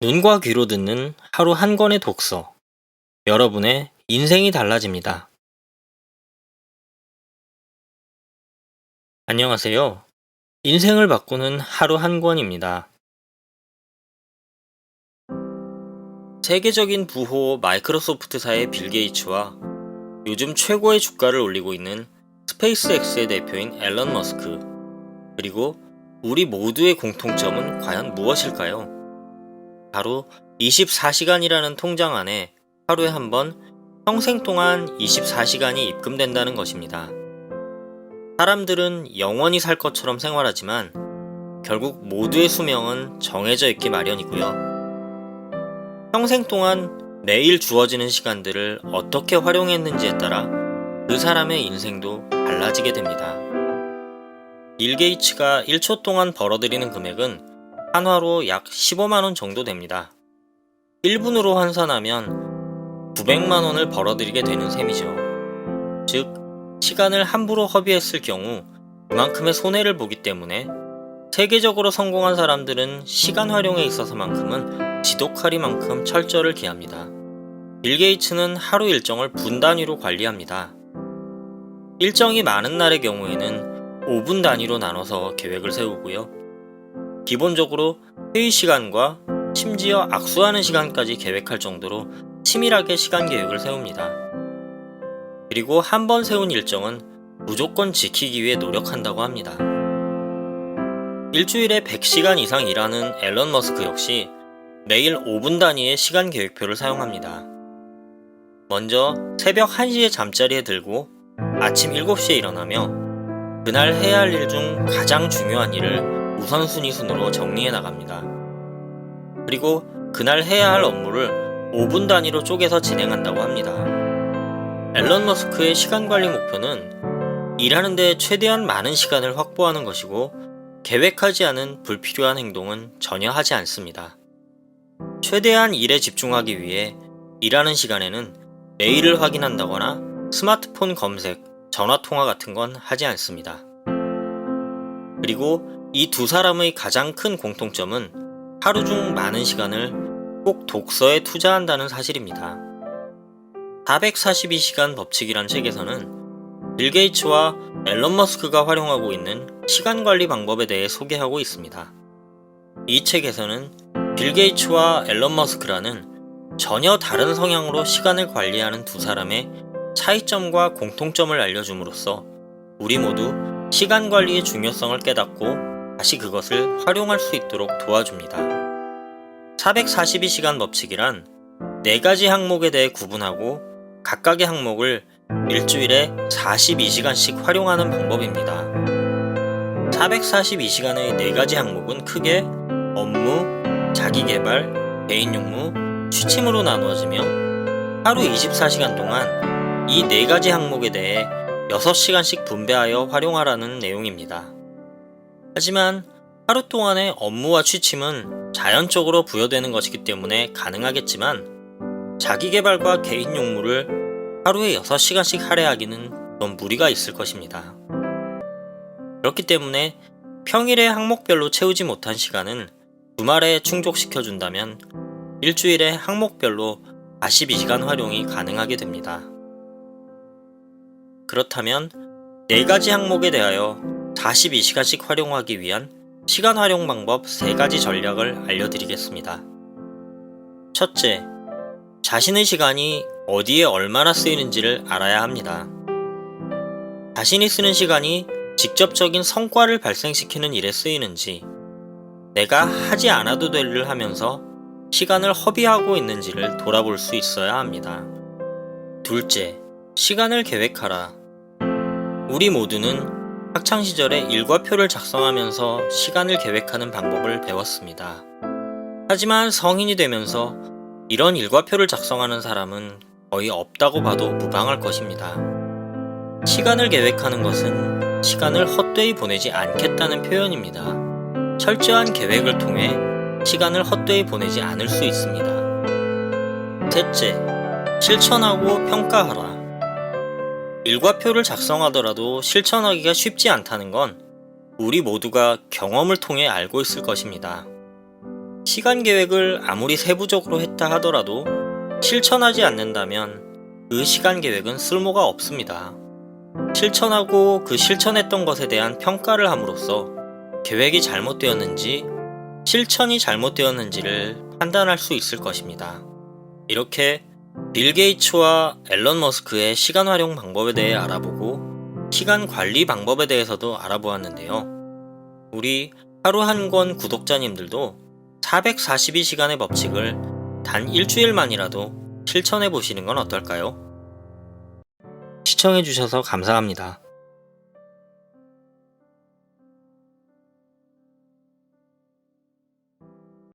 눈과 귀로 듣는 하루 한 권의 독서. 여러분의 인생이 달라집니다. 안녕하세요. 인생을 바꾸는 하루 한 권입니다. 세계적인 부호 마이크로소프트사의 빌 게이츠와 요즘 최고의 주가를 올리고 있는 스페이스X의 대표인 앨런 머스크, 그리고 우리 모두의 공통점은 과연 무엇일까요? 바로 24시간이라는 통장 안에 하루에 한 번 평생 동안 24시간이 입금된다는 것입니다. 사람들은 영원히 살 것처럼 생활하지만 결국 모두의 수명은 정해져 있기 마련이고요. 평생 동안 매일 주어지는 시간들을 어떻게 활용했는지에 따라 그 사람의 인생도 달라지게 됩니다. 빌 게이츠가 1초 동안 벌어들이는 금액은 한화로 약 15만원 정도 됩니다. 1분으로 환산하면 900만원을 벌어들이게 되는 셈이죠. 즉, 시간을 함부로 허비했을 경우 그만큼의 손해를 보기 때문에 세계적으로 성공한 사람들은 시간 활용에 있어서만큼은 지독하리만큼 철저를 기합니다. 빌 게이츠는 하루 일정을 분 단위로 관리합니다. 일정이 많은 날의 경우에는 5분 단위로 나눠서 계획을 세우고요. 기본적으로 회의 시간과 심지어 악수하는 시간까지 계획할 정도로 치밀하게 시간 계획을 세웁니다. 그리고 한 번 세운 일정은 무조건 지키기 위해 노력한다고 합니다. 일주일에 100시간 이상 일하는 앨런 머스크 역시 매일 5분 단위의 시간 계획표를 사용합니다. 먼저 새벽 1시에 잠자리에 들고 아침 7시에 일어나며 그날 해야 할 일 중 가장 중요한 일을 우선순위 순으로 정리해 나갑니다. 그리고 그날 해야 할 업무를 5분 단위로 쪼개서 진행한다고 합니다. 앨런 머스크의 시간 관리 목표는 일하는데 최대한 많은 시간을 확보하는 것이고 계획하지 않은 불필요한 행동은 전혀 하지 않습니다. 최대한 일에 집중하기 위해 일하는 시간에는 메일을 확인한다거나 스마트폰 검색, 전화 통화 같은 건 하지 않습니다. 그리고 이 두 사람의 가장 큰 공통점은 하루 중 많은 시간을 꼭 독서에 투자한다는 사실입니다. 442시간 법칙이란 책에서는 빌 게이츠와 앨런 머스크가 활용하고 있는 시간 관리 방법에 대해 소개하고 있습니다. 이 책에서는 빌 게이츠와 앨런 머스크라는 전혀 다른 성향으로 시간을 관리하는 두 사람의 차이점과 공통점을 알려줌으로써 우리 모두 시간 관리의 중요성을 깨닫고 다시 그것을 활용할 수 있도록 도와줍니다. 442시간 법칙이란 네 가지 항목에 대해 구분하고 각각의 항목을 일주일에 42시간씩 활용하는 방법입니다. 442시간의 네 가지 항목은 크게 업무, 자기개발, 개인 용무, 취침으로 나누어지며 하루 24시간 동안 이네 가지 항목에 대해 6시간씩 분배하여 활용하라는 내용입니다. 하지만 하루 동안의 업무와 취침은 자연적으로 부여되는 것이기 때문에 가능하겠지만 자기 개발과 개인 용무를 하루에 6시간씩 할애하기는 너무 무리가 있을 것입니다. 그렇기 때문에 평일에 항목별로 채우지 못한 시간은 주말에 충족시켜준다면 일주일에 항목별로 42시간 활용이 가능하게 됩니다. 그렇다면 4가지 항목에 대하여 42시간씩 활용하기 위한 시간 활용 방법 3가지 전략을 알려드리겠습니다. 첫째, 자신의 시간이 어디에 얼마나 쓰이는지를 알아야 합니다. 자신이 쓰는 시간이 직접적인 성과를 발생시키는 일에 쓰이는지, 내가 하지 않아도 될 일을 하면서 시간을 허비하고 있는지를 돌아볼 수 있어야 합니다. 둘째, 시간을 계획하라. 우리 모두는 학창시절에 일과표를 작성하면서 시간을 계획하는 방법을 배웠습니다. 하지만 성인이 되면서 이런 일과표를 작성하는 사람은 거의 없다고 봐도 무방할 것입니다. 시간을 계획하는 것은 시간을 헛되이 보내지 않겠다는 표현입니다. 철저한 계획을 통해 시간을 헛되이 보내지 않을 수 있습니다. 셋째, 실천하고 평가하라. 일과표를 작성하더라도 실천하기가 쉽지 않다는 건 우리 모두가 경험을 통해 알고 있을 것입니다. 시간 계획을 아무리 세부적으로 했다 하더라도 실천하지 않는다면 그 시간 계획은 쓸모가 없습니다. 실천하고 그 실천했던 것에 대한 평가를 함으로써 계획이 잘못되었는지 실천이 잘못되었는지를 판단할 수 있을 것입니다. 이렇게 빌 게이츠와 앨런 머스크의 시간 활용 방법에 대해 알아보고 시간 관리 방법에 대해서도 알아보았는데요. 우리 하루 한 권 구독자님들도 442시간의 법칙을 단 일주일만이라도 실천해 보시는 건 어떨까요? 시청해 주셔서 감사합니다.